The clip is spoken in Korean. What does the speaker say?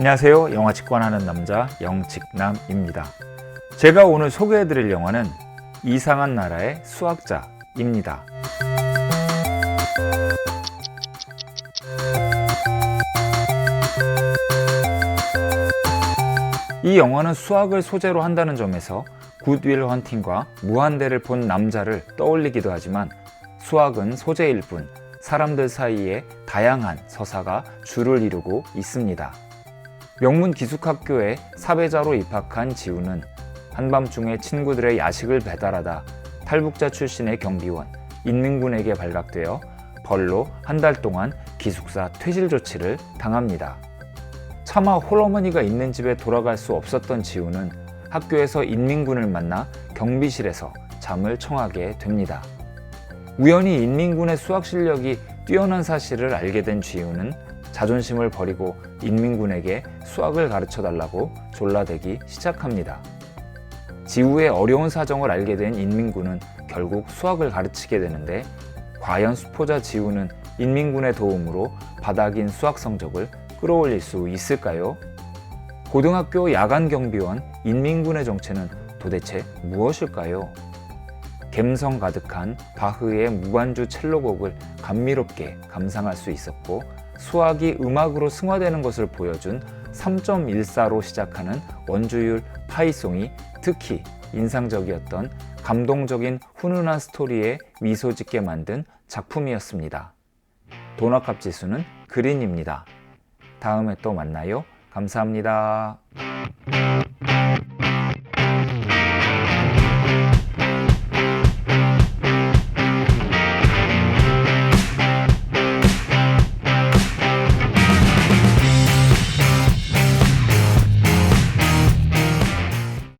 안녕하세요. 영화 직관하는 남자 영직남입니다. 제가 오늘 소개해드릴 영화는 이상한 나라의 수학자입니다. 이 영화는 수학을 소재로 한다는 점에서 굿윌 헌팅과 무한대를 본 남자를 떠올리기도 하지만 수학은 소재일 뿐 사람들 사이에 다양한 서사가 줄을 이루고 있습니다. 명문 기숙학교에 사배자로 입학한 지우는 한밤중에 친구들의 야식을 배달하다 탈북자 출신의 경비원 인민군에게 발각되어 벌로 한 달 동안 기숙사 퇴실 조치를 당합니다. 차마 홀어머니가 있는 집에 돌아갈 수 없었던 지우는 학교에서 인민군을 만나 경비실에서 잠을 청하게 됩니다. 우연히 인민군의 수학 실력이 뛰어난 사실을 알게 된 지우는 자존심을 버리고 인민군에게 수학을 가르쳐 달라고 졸라대기 시작합니다. 지우의 어려운 사정을 알게 된 인민군은 결국 수학을 가르치게 되는데 과연 수포자 지우는 인민군의 도움으로 바닥인 수학 성적을 끌어올릴 수 있을까요? 고등학교 야간 경비원 인민군의 정체는 도대체 무엇일까요? 감성 가득한 바흐의 무반주 첼로곡을 감미롭게 감상할 수 있었고 수학이 음악으로 승화되는 것을 보여준 3.14로 시작하는 원주율 파이송이 특히 인상적이었던 감동적인 훈훈한 스토리에 미소 짓게 만든 작품이었습니다. 돈아값 지수는 그린입니다. 다음에 또 만나요. 감사합니다.